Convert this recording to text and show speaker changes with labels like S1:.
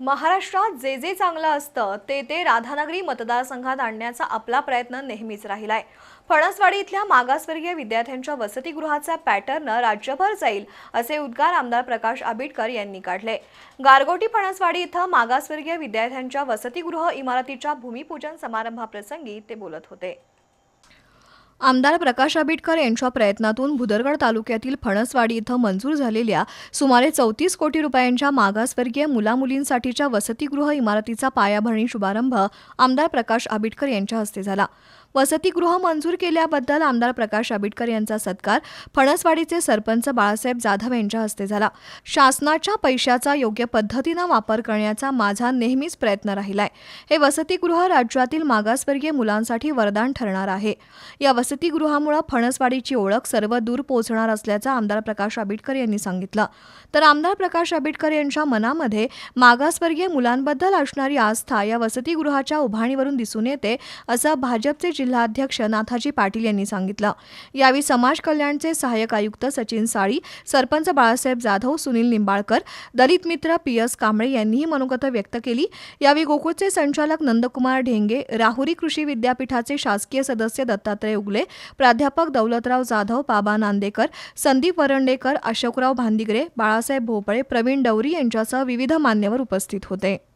S1: महाराष्ट्रात जे जे चांगलं असतं ते ते राधानगरी मतदारसंघात आणण्याचा आपला प्रयत्न नेहमीच राहिलाय. फणसवाडी इथल्या मागासवर्गीय विद्यार्थ्यांच्या वसतिगृहाचा पॅटर्न राज्यभर जाईल असे उद्गार आमदार प्रकाश आंबेडकर यांनी काढले. गारगोटी फणसवाडी इथं मागासवर्गीय विद्यार्थ्यांच्या वसतिगृह इमारतीच्या भूमिपूजन समारंभाप्रसंगी ते बोलत होते. आमदार प्रकाश आंबेडकर यांच्या प्रयत्नातून भुदरगड तालुक्यातील फणसवाडी इथं मंजूर झालेल्या सुमारे चौतीस कोटी रुपयांच्या मागासवर्गीय मुलामुलींसाठीच्या वसतिगृह इमारतीचा पायाभरणी शुभारंभ आमदार प्रकाश आंबेडकर यांच्या हस्ते झाला. वसतिगृह मंजूर केल्याबद्दल आमदार प्रकाश आंबेडकर यांचा सत्कार फणसवाडीचे सरपंच बाळासाहेब जाधव यांच्या हस्ते झाला. शासनाच्या पैशाचा योग्य पद्धतीनं वापर करण्याचा माझा नेहमीच प्रयत्न राहिलाय. हे वसतिगृह राज्यातील मागासवर्गीय मुलांसाठी वरदान ठरणार आहे. या वसतिगृहामुळे फणसवाडीची ओळख सर्व दूर पोहोचणार असल्याचं आमदार प्रकाश आंबेडकर यांनी सांगितलं. तर आमदार प्रकाश आंबेडकर यांच्या मनामध्ये मागासवर्गीय मुलांबद्दल असणारी आस्था या वसतिगृहाच्या उभारणीवरून दिसून येते असं भाजपचे जिल्हाध्यक्ष नाथाजी पाटील यांनी सांगितलं. यावेळी समाज कल्याणचे सहाय्यक आयुक्त सचिन साळी सरपंच बाळासाहेब जाधव सुनील निंबाळकर दलित मित्र पी एस कांबळे यांनीही मनोगत व्यक्त केली. यावेळी गोकुळचे संचालक नंदकुमार ढेंगे राहुरी कृषी विद्यापीठाचे शासकीय सदस्य दत्तात्रय उगले प्राध्यापक दौलतराव जाधव बाबा नांदेकर संदीप वरंडेकर अशोकराव भांदिगरे बाळासाहेब भोपळे प्रवीण डवरी यांच्यासह विविध मान्यवर उपस्थित होते.